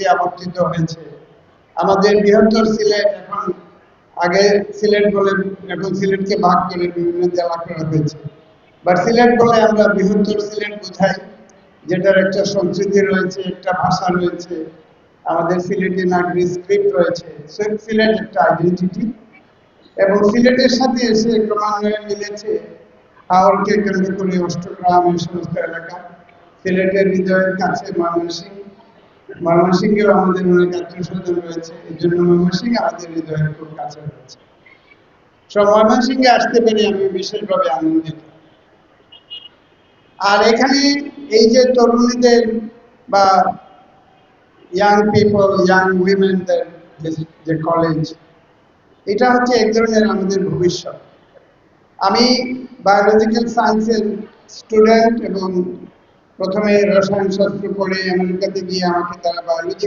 প্রতি আবর্তিত হয়েছে। আমাদের বৃহত্তর সিলেট এখন আগে সিলেট বলে, এখন সিলেটকে ভাগ করে বিভিন্ন জেলা করা হয়েছে বাট সিলেট বলে আমরা বৃহত্তর সিলেট বোঝাই, যেটার একটা সংস্কৃতি রয়েছে, একটা ভাষা রয়েছে, আমাদের নাগরিক স্ক্রিপ্ট রয়েছে সিলেট একটা আইডেন্টিটি এবং সিলেটের সাথে এসে ক্রমান্বয়ে মিলেছে হাওরকে কেন্দ্র করে অষ্টগ্রাম এই সমস্ত এলাকা। সিলেটের হৃদয়ের কাছে ময়মনসিংহ ময়মনসিংহেও আমাদের অনেক আত্মীয় স্বজন রয়েছে। এই জন্য আমাদের হৃদয়ের খুব কাছে রয়েছে। সব ময়মনসিংহে আসতে পেরে আমি বিশেষভাবে আনন্দিত। আর এখানে এই যে তরুণীদের বা ইয়াং পিপল ইয়াং উইমেনদের যে কলেজ এটা হচ্ছে এক ধরনের আমাদের ভবিষ্যৎ। আমি বায়োলজিক্যাল সায়েন্সের স্টুডেন্ট এবং প্রথমে রসায়ন শাস্ত্র পড়ে আমেরিকাতে গিয়ে আমাকে তারা বায়োলজি